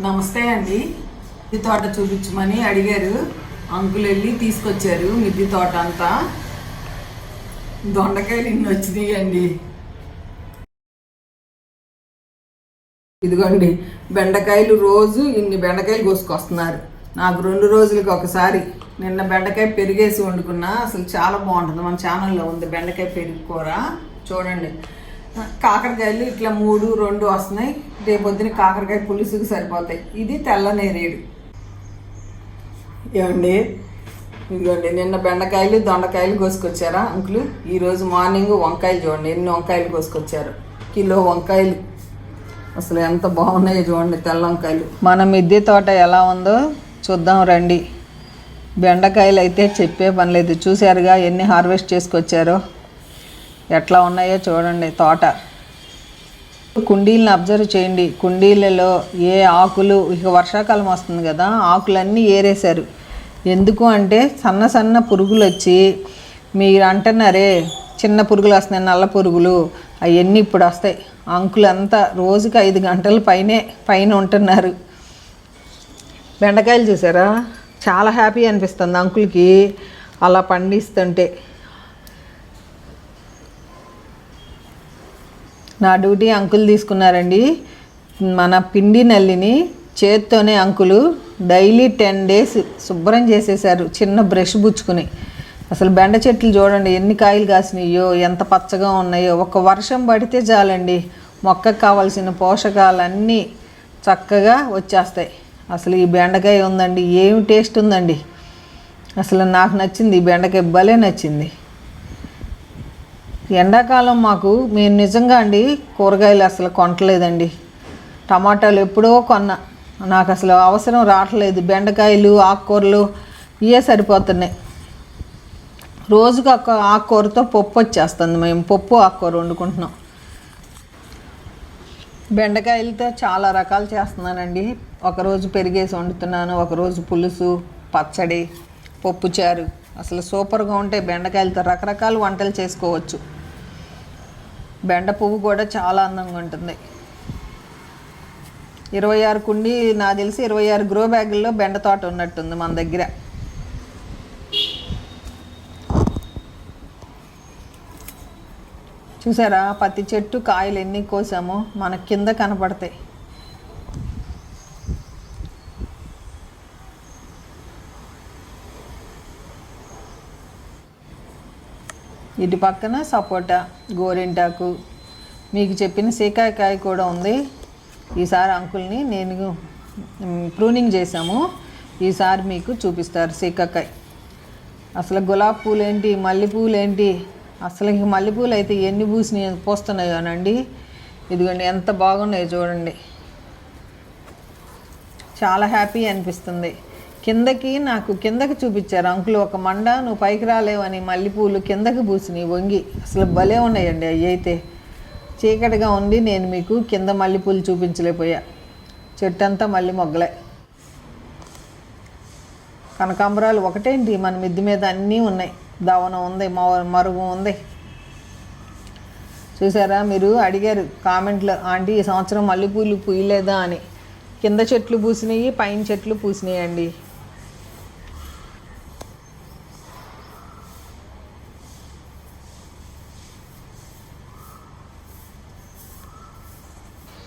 నమస్తే అండి. మిద్ది తోట చూపించమని అడిగారు. అంకులు వెళ్ళి తీసుకొచ్చారు మిద్ది తోట అంతా. దొండకాయలు ఇన్ని వచ్చినాయి అండి. ఇదిగోండి బెండకాయలు రోజు ఇన్ని బెండకాయలు కోసుకొస్తున్నారు. నాకు రెండు రోజులకి ఒకసారి. నిన్న బెండకాయ పెరిగేసి వండుకున్నా అసలు చాలా బాగుంటుంది. మన ఛానల్లో ఉంది బెండకాయ పెరుగు కూర. చూడండి. కాకరకాయలు ఇట్లా మూడు రెండు వస్తున్నాయి. రేపొద్దున కాకరకాయ పులుసుకి సరిపోతాయి. ఇది తెల్ల నేరేడు. ఏమండి? ఇదిగోండి నిన్న బెండకాయలు దొండకాయలు కోసుకొచ్చారా అంకులు? ఈరోజు మార్నింగ్ వంకాయలు చూడండి ఎన్ని వంకాయలు కోసుకొచ్చారు? కిలో వంకాయలు. అసలు ఎంత బాగున్నాయో చూడండి తెల్ల వంకాయలు. మన మిద్దె తోట ఎలా ఉందో చూద్దాం రండి. బెండకాయలు అయితే చెప్పే పని లేదు. చూశారుగా ఎన్ని హార్వెస్ట్ చేసుకొచ్చారో. ఎట్లా ఉన్నాయో చూడండి తోట. కుండీలను అబ్జర్వ్ చేయండి. కుండీలలో ఏ ఆకులు ఇక వర్షాకాలం వస్తుంది కదా ఆకులన్నీ ఏరేశారు. ఎందుకు అంటే సన్న సన్న పురుగులు వచ్చి మీరు అంటున్నారే చిన్న పురుగులు వస్తున్నాయి నల్ల పురుగులు అవన్నీ ఇప్పుడు వస్తాయి. అంకులంతా రోజుకి ఐదు గంటల పైనే పైన ఉంటున్నారు. బెండకాయలు చూసారా? చాలా హ్యాపీ అనిపిస్తుంది అంకుల్కి. అలా పండిస్తుంటే. నా డ్యూటీ అంకులు తీసుకున్నారండి. మన పిండి నల్లిని చేత్తోనే అంకులు డైలీ టెన్ డేస్ శుభ్రం చేసేసారు చిన్న బ్రష్ పుచ్చుకుని. అసలు బెండ చెట్లు చూడండి ఎన్ని కాయలు కాసినాయో ఎంత పచ్చగా ఉన్నాయో. ఒక వర్షం పడితే చాలండి మొక్కకు కావాల్సిన పోషకాలన్నీ చక్కగా వచ్చేస్తాయి. అసలు ఈ బెండకాయ ఉందండి ఏమి టేస్ట్ ఉందండి. అసలు నాకు నచ్చింది ఈ బెండకాయ భలే నచ్చింది. ఎండాకాలం మాకు మేము నిజంగా అండి కూరగాయలు అసలు కొనట్లేదండి. టమాటాలు ఎప్పుడో కొన్నా. నాకు అసలు అవసరం రావట్లేదు. బెండకాయలు ఆకుకూరలు ఇవే సరిపోతున్నాయి. రోజుకి ఒక ఆకుకూరతో పప్పు వచ్చేస్తుంది. మేము పప్పు ఆకుకూర వండుకుంటున్నాం. బెండకాయలతో చాలా రకాలు చేస్తున్నానండి. ఒకరోజు పెరిగేసి వండుతున్నాను ఒకరోజు పులుసు పచ్చడి పప్పుచారు అసలు సూపర్గా ఉంటాయి బెండకాయలతో. రకరకాల వంటలు చేసుకోవచ్చు. బెండ పువ్వు కూడా చాలా అందంగా ఉంటుంది. ఇరవై ఆరు కుండి నాకు తెలిసి ఇరవై ఆరు గ్రో బ్యాగుల్లో బెండ తోట ఉన్నట్టుంది మన దగ్గర. చూసారా? పత్తి చెట్టు కాయలు ఎన్ని కోసామో మన కింద కనపడతాయి. ఇటు పక్కన సపోటా గోరింటాకు. మీకు చెప్పిన సీకాయకాయ కూడా ఉంది. ఈసారి అంకుల్ని నేను ప్రూనింగ్ చేశాము. ఈసారి మీకు చూపిస్తారు సీకాకాయ అసలు గులాబీ పూలు ఏంటి మల్లెపూలు ఏంటి అసలు ఇంక మల్లెపూలు అయితే ఎన్ని పూసినాయి పూస్తున్నాయోనండి ఇదిగోండి ఎంత బాగున్నాయో చూడండి. చాలా హ్యాపీ అనిపిస్తుంది. కిందకి నాకు కిందకి చూపించారు. అంకులు ఒక మండ నువ్వు పైకి రాలేవని మల్లెపూలు కిందకి పూసినాయి వంగి. అసలు భలే ఉన్నాయండి అవి అయితే. చీకటిగా ఉంది నేను మీకు కింద మల్లెపూలు చూపించలేకపోయా. చెట్టు అంతా మళ్ళీ మొగ్గలే. కనకాంబరాలు ఒకటేంటి? మన మిద్ది మీద అన్నీ ఉన్నాయి. దవనం ఉంది మ- మరుగు ఉంది. చూసారా? మీరు అడిగారు కామెంట్లో ఆంటీ ఈ సంవత్సరం మల్లెపూలు పూయలేదా? అని. కింద చెట్లు పూసినాయి పైన చెట్లు పూసినాయి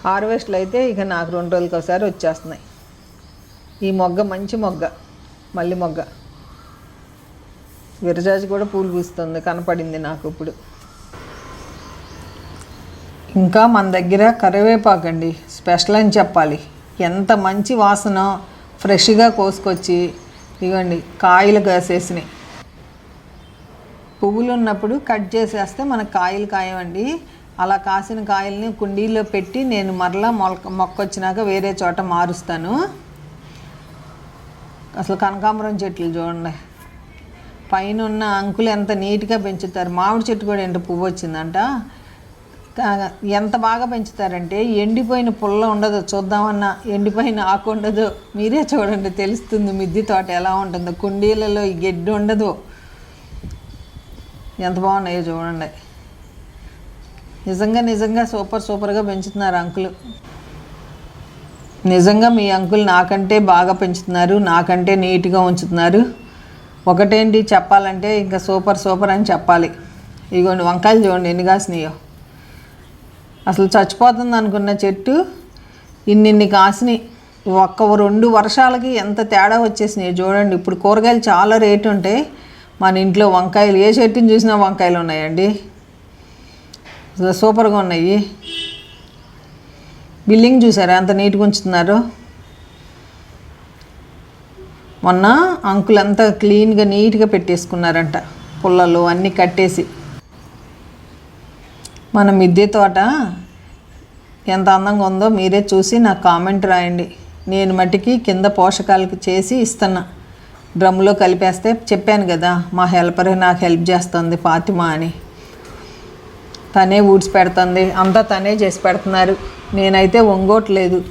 హార్వెస్ట్లు అయితే ఇక నాకు రెండు రోజులకి ఒకసారి వచ్చేస్తున్నాయి. ఈ మొగ్గ మంచి మొగ్గ మల్లి మొగ్గ. విరజాజి కూడా పూలు పూస్తుంది కనపడింది నాకు ఇప్పుడు. ఇంకా మన దగ్గర కరివేపాకు అండి స్పెషల్ అని చెప్పాలి. ఎంత మంచి వాసన ఫ్రెష్గా కోసుకొచ్చి ఇవ్వండి కాయలు కాసేసినాయి. పువ్వులు ఉన్నప్పుడు కట్ చేసేస్తే మనకు కాయలు కాయవండి. అలా కాసిన కాయల్ని కుండీలో పెట్టి నేను మరలా మొలక మొక్క వచ్చినాక వేరే చోట మారుస్తాను. అసలు కనకాంబరం చెట్లు చూడండి. పైన ఉన్న అంకులు ఎంత నీట్గా పెంచుతారు. మామిడి చెట్టు కూడా ఎంత పువ్వు వచ్చిందంట. ఎంత బాగా పెంచుతారంటే ఎండిపోయిన పుల్ల ఉండదు. చూద్దామన్నా ఎండిపోయిన ఆకు ఉండదు. మీరే చూడండి తెలుస్తుంది మిద్ది తోట ఎలా ఉంటుందో. కుండీలలో గెడ్డు గడ్డి ఉండదు. ఎంత బాగున్నాయో చూడండి. నిజంగా నిజంగా సూపర్ సూపర్గా పెంచుతున్నారు అంకులు. నిజంగా మీ అంకుల్ నాకంటే బాగా పెంచుతున్నారు నాకంటే నీట్గా ఉంచుతున్నారు. ఒకటేంటి చెప్పాలంటే ఇంకా సూపర్ సూపర్ అని చెప్పాలి. ఇగోండి వంకాయలు చూడండి ఎన్ని కాసినాయో. అసలు చచ్చిపోతుంది అనుకున్న చెట్టు ఇన్నిన్ని కాసినాయి. ఒక్క రెండు వర్షాలకి ఎంత తేడా వచ్చేసినాయి చూడండి. ఇప్పుడు కూరగాయలు చాలా రేటు ఉంటాయి మన ఇంట్లో వంకాయలు ఏ చెట్టుని చూసినా వంకాయలు ఉన్నాయండి. అసలు సూపర్గా ఉన్నాయి. బిల్లింగ్ చూసారా? ఎంత నీట్గా ఉంచుతున్నారు. మొన్న అంకుల్ అంతా క్లీన్గా నీట్గా పెట్టేసుకున్నారంట. పుల్లలు అన్నీ కట్టేసి. మన మిద్దె తోట ఎంత అందంగా ఉందో మీరే చూసి నాకు కామెంట్ రాయండి. నేను మట్టికి కింద పోషకాలకు చేసి ఇస్తున్నా. డ్రమ్లో కలిపేస్తే చెప్పాను కదా మా హెల్పర్ నాకు హెల్ప్ చేస్తుంది ఫాతిమా అని. తనే ఊడ్చి పెడుతుంది. అంతా తనే చేసి పెడుతున్నారు. నేనైతే ఒంగోట్లేదు.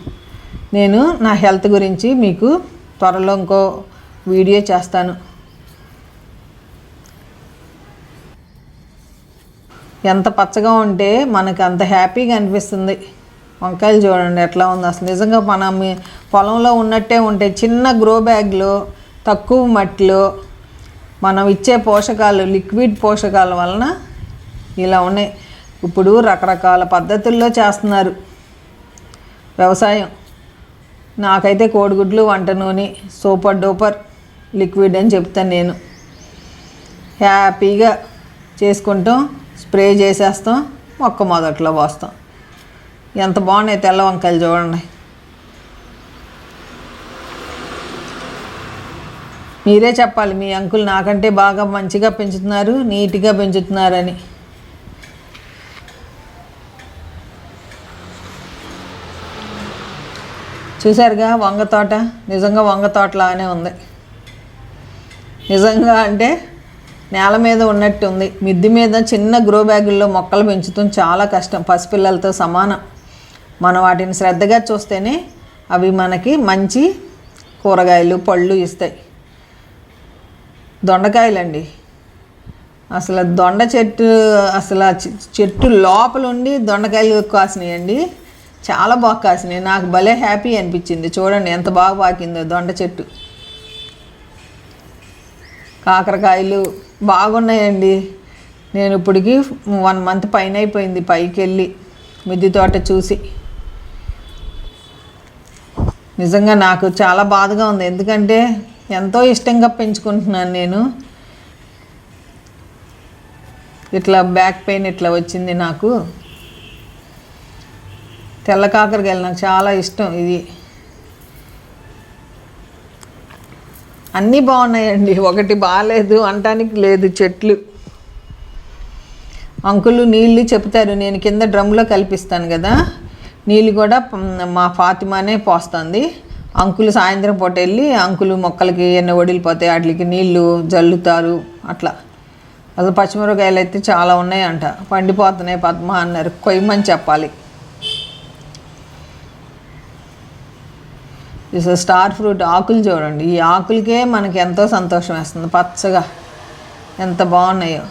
నేను నా హెల్త్ గురించి మీకు త్వరలో ఇంకో వీడియో చేస్తాను. ఎంత పచ్చగా ఉంటే మనకు అంత హ్యాపీగా అనిపిస్తుంది. వంకాయలు చూడండి ఎట్లా ఉంది. అసలు నిజంగా మనం మీ- పొలంలో ఉన్నట్టే ఉంటే చిన్న గ్రో బ్యాగ్లో తక్కువ మట్టిలో మనం ఇచ్చే పోషకాలు లిక్విడ్ పోషకాల వలన ఇలా ఉన్నాయి. ఇప్పుడు రకరకాల పద్ధతుల్లో చేస్తున్నారు. వ్యవసాయం. నాకైతే కోడిగుడ్లు వంట నూనె సూపర్ డూపర్ లిక్విడ్ అని చెప్తాను నేను. హ్యాపీగా చేసుకుంటాం స్ప్రే చేసేస్తాం మొక్క మొదట్లో పోస్తాం. ఎంత బాగున్నాయి తెల్ల వంకాయలు చూడండి. మీరే చెప్పాలి మీ అంకుల్ నాకంటే బాగా మంచిగా పెంచుతున్నారు నీట్గా పెంచుతున్నారని. చూసారుగా వంగ తోట? నిజంగా వంగ తోటలానే ఉంది. నిజంగా అంటే నేల మీద ఉన్నట్టు ఉంది. మిద్ది మీద చిన్న గ్రో బ్యాగుల్లో మొక్కలు పెంచుతాం చాలా కష్టం. పసిపిల్లలతో సమానం. మనం వాటిని శ్రద్ధగా చూస్తేనే అవి మనకి మంచి కూరగాయలు పళ్ళు ఇస్తాయి. దొండకాయలండి. అసలు దొండ చెట్టు అసలు చెట్టు లోపల ఉండి దొండకాయలు కాసినాయండి. చాలా బాగా కాసినాయి. నాకు భలే హ్యాపీ అనిపించింది. చూడండి ఎంత బాగా పాకిందో దొండ చెట్టు. కాకరకాయలు బాగున్నాయండి. నేను ఇప్పటికి వన్ మంత్ పైన అయిపోయింది పైకి వెళ్ళి మిద్ది తోట చూసి. నిజంగా నాకు చాలా బాధగా ఉంది. ఎందుకంటే ఎంతో ఇష్టంగా పెంచుకుంటున్నాను నేను. ఇట్లా బ్యాక్ పెయిన్ ఇట్లా వచ్చింది నాకు. తెల్ల కాకరకాయలు నాకు చాలా ఇష్టం ఇది. అన్నీ బాగున్నాయండి. ఒకటి బాగాలేదు అంటానికి లేదు చెట్లు. అంకులు నీళ్ళు చెప్తారు నేను కింద డ్రమ్లో కల్పిస్తాను కదా. నీళ్ళు కూడా మా ఫాతిమానే పోస్తుంది. అంకులు సాయంత్రం పూట వెళ్ళి అంకులు మొక్కలకి ఎన్న వడిలిపోతాయి వాటికి నీళ్ళు జల్లుతారు అట్లా. అసలు పచ్చిమిరపకాయలు అయితే చాలా ఉన్నాయంట. పండిపోతున్నాయి పద్మ అన్నారు. కొయ్యమని చెప్పాలి. స్టార్ ఫ్రూట్ ఆకులు చూడండి. ఈ ఆకులకే మనకి ఎంతో సంతోషం వేస్తుంది. పచ్చగా ఎంత బాగున్నాయో.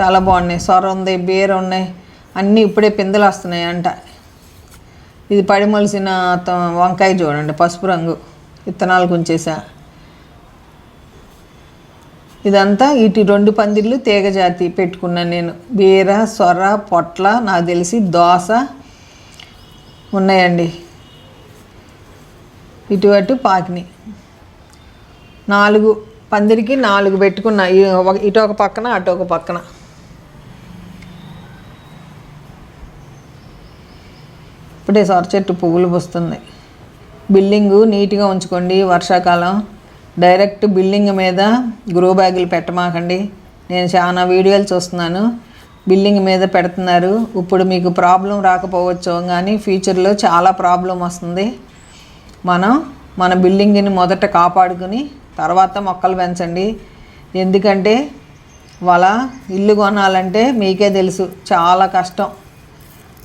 చాలా బాగున్నాయి. సొర ఉంది బీర ఉన్నాయి. అన్నీ ఇప్పుడే పిందెలు వస్తున్నాయి అంట. ఇది పడిమొలిసిన త- వంకాయ చూడండి పసుపు రంగు. విత్తనాలు కుంచేసా. ఇదంతా ఇటు రెండు పందిళ్ళు తీగజాతి పెట్టుకున్నాను నేను. బీర సొర పొట్ల నాకు తెలిసి దోశ ఉన్నాయండి. ఇటు అటు పాకిని. నాలుగు పందిరికి నాలుగు పెట్టుకున్నా. ఒక- ఇటు ఒక పక్కన అటు ఒక పక్కన. ఇప్పుడే సొర చెట్టు పువ్వులు పూస్తుంది. బిల్డింగు నీట్గా ఉంచుకోండి. వర్షాకాలం. డైరెక్ట్ బిల్డింగ్ మీద గ్రో బ్యాగులు పెట్టమాకండి. నేను చాలా వీడియోలు చూస్తున్నాను. బిల్డింగ్ మీద పెడుతున్నారు. ఇప్పుడు మీకు ప్రాబ్లం రాకపోవచ్చు కానీ ఫ్యూచర్లో చాలా ప్రాబ్లం వస్తుంది. మనం మన బిల్డింగ్ని మొదట కాపాడుకుని తర్వాత మొక్కలు పెంచండి. ఎందుకంటే వాళ్ళ ఇల్లు కొనాలంటే మీకే తెలుసు చాలా కష్టం.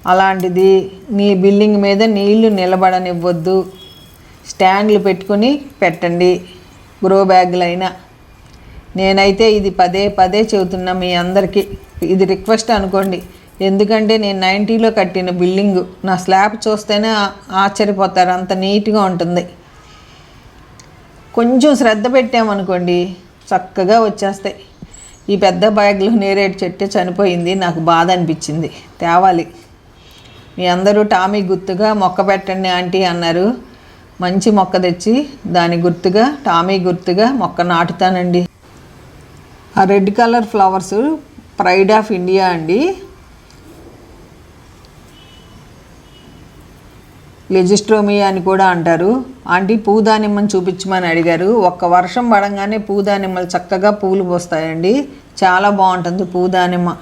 అలాంటిది నీ బిల్డింగ్ మీద నీళ్ళు నిలబడనివ్వద్దు. స్టాండ్లు పెట్టుకుని పెట్టండి గ్రో బ్యాగులైనా. నేనైతే ఇది పదే పదే చెబుతున్నా మీ అందరికీ. ఇది రిక్వెస్ట్ అనుకోండి ఎందుకంటే నేను నైంటీలో కట్టిన బిల్డింగ్ నా స్లాబ్ చూస్తేనే ఆశ్చర్యపోతారు. అంత నీట్గా ఉంటుంది. కొంచెం శ్రద్ధ పెట్టామనుకోండి చక్కగా వచ్చేస్తాయి. ఈ పెద్ద బ్యాగ్లో నేరేడు చెట్టు చనిపోయింది. నాకు బాధ అనిపించింది. తేవాలి. మీ అందరూ టామీ గుర్తుగా మొక్క పెట్టండి ఆంటీ అన్నారు. మంచి మొక్క తెచ్చి దాని గుర్తుగా టామీ గుర్తుగా మొక్క నాటుతానండి. ఆ red colour flowers pride of India అండి. లెజిస్ట్రోమియా అని కూడా అంటారు. ఆంటీ పూదానిమ్మని చూపించమని అడిగారు. ఒక్క వర్షం పడంగానే పూదానిమ్మలు చక్కగా పూలు పోస్తాయండి. చాలా బాగుంటుంది పూదానిమ్మ.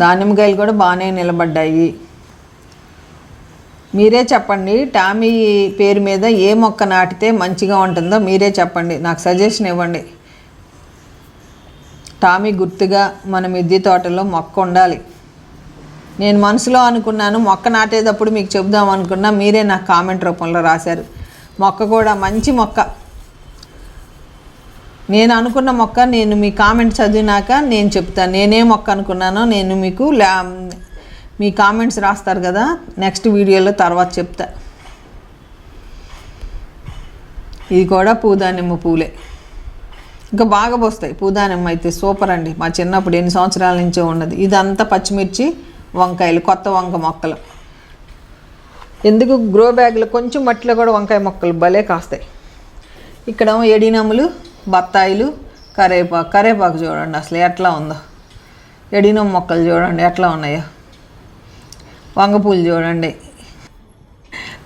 దానిమ్మకాయలు కూడా బాగానే నిలబడ్డాయి. మీరే చెప్పండి టామీ పేరు మీద ఏ మొక్క నాటితే మంచిగా ఉంటుందో మీరే చెప్పండి. నాకు సజెషన్ ఇవ్వండి. టామీ గుర్తుగా మన మిద్దె తోటలో మొక్క ఉండాలి. నేను మనసులో అనుకున్నాను మొక్క నాటేటప్పుడు మీకు చెబుదాం అనుకున్నా మీరే నాకు కామెంట్ రూపంలో రాశారు. మొక్క కూడా మంచి మొక్క. నేను అనుకున్న మొక్క నేను మీ కామెంట్ చదివినాక నేను చెప్తాను. నేనే మొక్క అనుకున్నానో నేను మీకు లా మీ కామెంట్స్ రాస్తారు కదా నెక్స్ట్ వీడియోలో తర్వాత చెప్తా. ఇది కూడా పూదానిమ్మ పూలే. ఇంకా బాగా పోస్తాయి. పూదానమ్మ అయితే సూపర్ అండి. మా చిన్నప్పుడు ఎన్ని సంవత్సరాల నుంచో ఉన్నది. ఇదంతా పచ్చిమిర్చి వంకాయలు కొత్త వంక మొక్కలు. ఎందుకు? గ్రో బ్యాగ్లో కొంచెం మట్టిలో కూడా వంకాయ మొక్కలు భలే కాస్తాయి. ఇక్కడ ఎడినములు బత్తాయిలు కరేపాకు కరేపాకు చూడండి అసలు ఎట్లా ఉందో. ఎడినం మొక్కలు చూడండి ఎట్లా ఉన్నాయో. వంగపూలు చూడండి.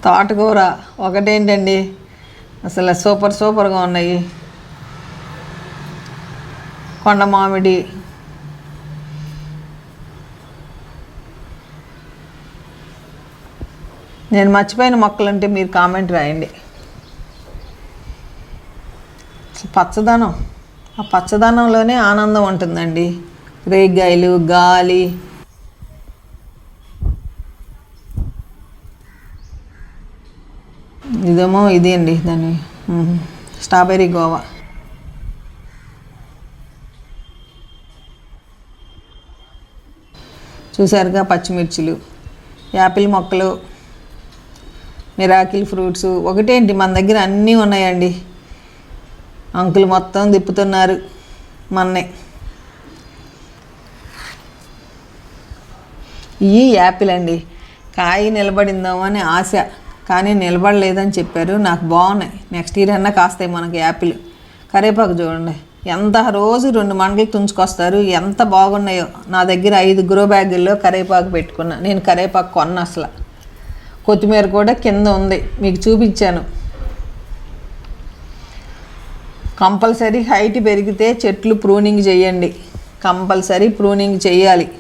తోటకూర ఒకటేంటండి? అసలు సూపర్ సూపర్గా ఉన్నాయి. కొండ మామిడి. నేను మర్చిపోయిన మొక్కలుంటే మీరు కామెంట్ రాయండి పచ్చదనం. ఆ పచ్చదనంలోనే ఆనందం ఉంటుందండి. రేగాయలు గాలి. ఇదేమో ఇది అండి దాన్ని స్ట్రాబెర్రీ గోవా. చూసారుగా పచ్చిమిర్చిలు యాపిల్ మొక్కలు మిరాకిల్ ఫ్రూట్స్. ఒకటేంటి? మన దగ్గర అన్నీ ఉన్నాయండి. అంకుల్ మొత్తం తిప్పుతున్నారు మన్నే. ఈ యాపిల్ అండి కాయ నిలబడిందామో అని ఆశ కానీ నిలబడలేదని చెప్పారు. నాకు బాగున్నాయి. నెక్స్ట్ ఇయర్ అన్నా కాస్తాయి మనకి యాపిల్. కరేపాకు చూడండి. ఎంత రోజు రెండు మండలు తుంచుకొస్తారు ఎంత బాగున్నాయో. నా దగ్గర ఐదు గ్రో బ్యాగుల్లో కరేపాకు పెట్టుకున్నా. నేను కరేపాకు కొన్న అసలు. కొత్తిమీర కూడా కింద ఉంది. మీకు చూపించాను. కంపల్సరీ హైట్ పెరిగితే చెట్లు ప్రూనింగ్ చేయండి. కంపల్సరీ ప్రూనింగ్ చేయాలి.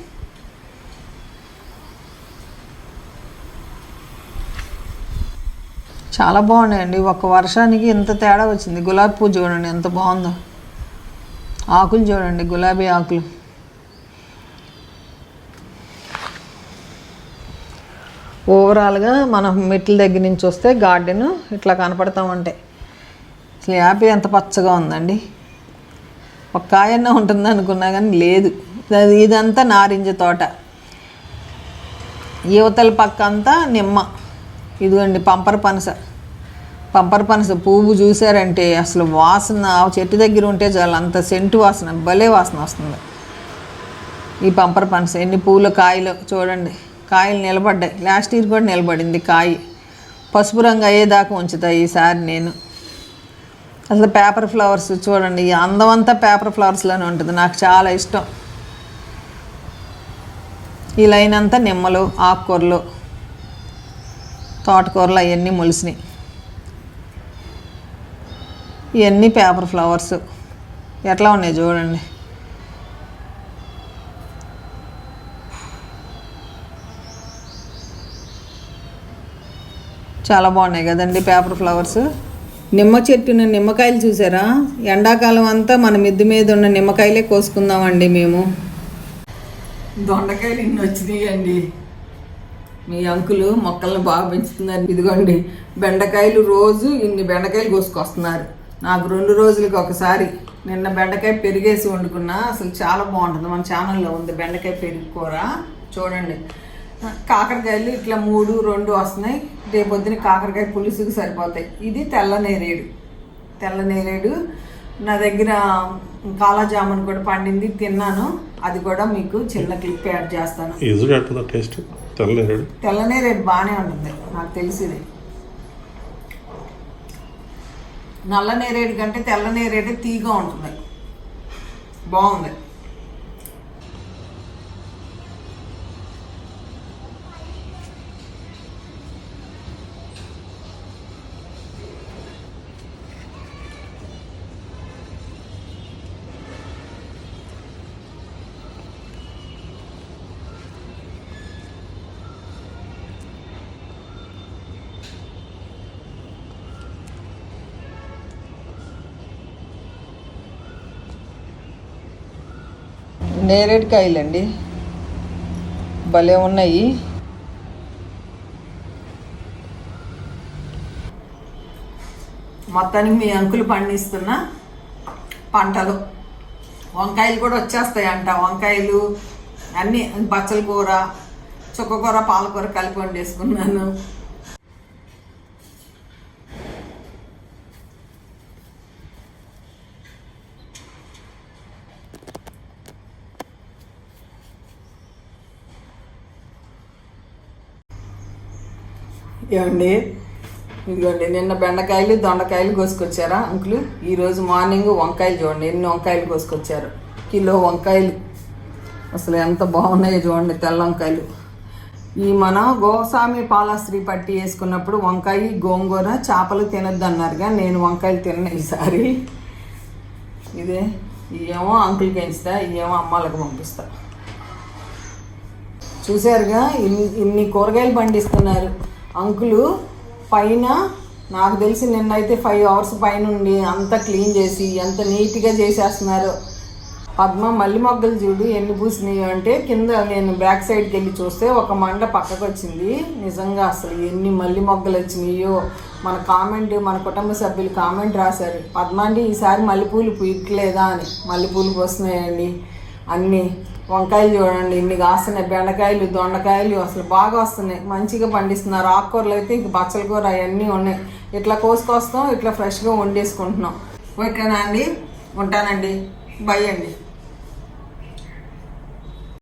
చాలా బాగున్నాయండి. ఒక వర్షానికి ఇంత తేడా వచ్చింది. గులాబీ పువ్వు చూడండి ఎంత బాగుందో. ఆకులు చూడండి గులాబీ ఆకులు. ఓవరాల్గా మనం మెట్ల దగ్గర నుంచి వస్తే గార్డెన్ ఇట్లా కనపడతా ఉంటాయి అసలు ఎంత పచ్చగా ఉందండి. ఒక కాయన్నా ఉంటుంది అనుకున్నా కానీ లేదు. అది ఇదంతా నారింజ తోట. యువతల పక్క అంతా నిమ్మ. ఇదిగోండి పంపర పనస. పంపర పనస పువ్వు చూసారంటే అసలు వాసన ఆ చెట్టు దగ్గర ఉంటే చాలు అంత సెంటు వాసన భలే వాసన వస్తుంది. ఈ పంపర పనస ఎన్ని పూలు కాయలు చూడండి. కాయలు నిలబడ్డాయి. లాస్ట్ ఇయర్ కూడా నిలబడింది కాయ. పసుపు రంగు అయ్యేదాకా ఉంచుతాయి ఈసారి నేను. అసలు పేపర్ ఫ్లవర్స్ చూడండి ఈ అందం అంతా పేపర్ ఫ్లవర్స్లోనే ఉంటుంది. నాకు చాలా ఇష్టం. ఈ లైన్ అంతా నిమ్మలు ఆకుకూరలు తోటకూరలు అవన్నీ మొలిసినాయి. ఇవన్నీ పేపర్ ఫ్లవర్స్. ఎట్లా ఉన్నాయి చూడండి. చాలా బాగున్నాయి కదండి పేపర్ ఫ్లవర్స్. నిమ్మ చెట్టున నిమ్మకాయలు చూసారా? ఎండాకాలం అంతా మన మిద్ది మీద ఉన్న నిమ్మకాయలే కోసుకుందామండి మేము. దొండకాయలు ఇన్ని వచ్చినాయండి. మీ అంకులు మొక్కల్ని బాగా పెంచుతున్నారు. ఇదిగోండి బెండకాయలు రోజు ఇన్ని బెండకాయలు కోసుకొస్తున్నారు. నాకు రెండు రోజులకి ఒకసారి నిన్న బెండకాయ పెరిగేసి వండుకున్నా. అసలు చాలా బాగుంటుంది. మన ఛానల్లో ఉంది బెండకాయ పెరుగు కూర. చూడండి. కాకరకాయలు ఇట్లా మూడు రెండు వస్తున్నాయి. రేపొద్దున కాకరకాయ పులుసుకి సరిపోతాయి. ఇది తెల్ల నేరేడు. తెల్ల నేరేడు. నా దగ్గర కాలా జామున్ కూడా పండింది. తిన్నాను. అది కూడా మీకు చిన్న క్లిప్ యాడ్ చేస్తాను. తెల్ల నేరేడు బాగానే ఉంటుంది. నాకు తెలిసింది. నల్ల నేరేడు కంటే తెల్ల నేరేడు తీగా ఉంటుంది. బాగుంది. నేరేడుకాయలండి. భలే ఉన్నాయి. మొత్తానికి మీ అంకులు పండిస్తున్న పంటలు. వంకాయలు కూడా వచ్చేస్తాయి అంట వంకాయలు అన్నీ బచ్చల కూర చుక్కకూర పాలకూర కలిపి వండేసుకున్నాను. ఏమండి? ఇదిగోండి నిన్న బెండకాయలు దొండకాయలు కోసుకొచ్చారా అంకులు? ఈరోజు మార్నింగ్ వంకాయలు చూడండి ఎన్ని వంకాయలు కోసుకొచ్చారు? కిలో వంకాయలు. అసలు ఎంత బాగున్నాయో చూడండి తెల్ల వంకాయలు. ఈ మన గోస్వామి పాలశ్రీ పట్టి వేసుకున్నప్పుడు వంకాయ గోంగూర చేపలు తినద్దు అన్నారుగా నేను వంకాయలు తిన్న ఈసారి. ఇదే ఇవేమో అంకుల్కి వేయిస్తా ఇవేమో అమ్మాలకు పంపిస్తా. చూశారుగా ఇన్ని ఇన్ని కూరగాయలు పండిస్తున్నారు. అంకులు పైన నాకు తెలిసి నిన్నైతే ఫైవ్ అవర్స్ పైన ఉండి అంతా క్లీన్ చేసి ఎంత నీట్గా చేసేస్తున్నారు. పద్మ మల్లి మొగ్గలు చూడు ఎన్ని పూసినాయి అంటే కింద నేను బ్యాక్ సైడ్కి వెళ్ళి చూస్తే ఒక మండ పక్కకు వచ్చింది నిజంగా అసలు ఎన్ని మల్లి మొగ్గలు వచ్చినాయో. మన కామెంట్ మన కుటుంబ సభ్యులు కామెంట్ రాశారు. పద్మాండి ఈసారి మల్లెపూలు పూయట్లేదా అని. మల్లెపూలు పోస్తున్నాయండి అన్నీ. వంకాయలు చూడండి ఇన్ని కాస్తున్నాయి. బెండకాయలు దొండకాయలు అసలు బాగా వస్తున్నాయి. మంచిగా పండిస్తున్నారు. ఆకుకూరలు అయితే ఇంక బచ్చల కూర అవన్నీ ఉన్నాయి. ఇట్లా కోసుకొస్తాం ఇట్లా ఫ్రెష్గా వండేసుకుంటున్నాం. ఓకేనా అండి? ఉంటానండి. బై అండి.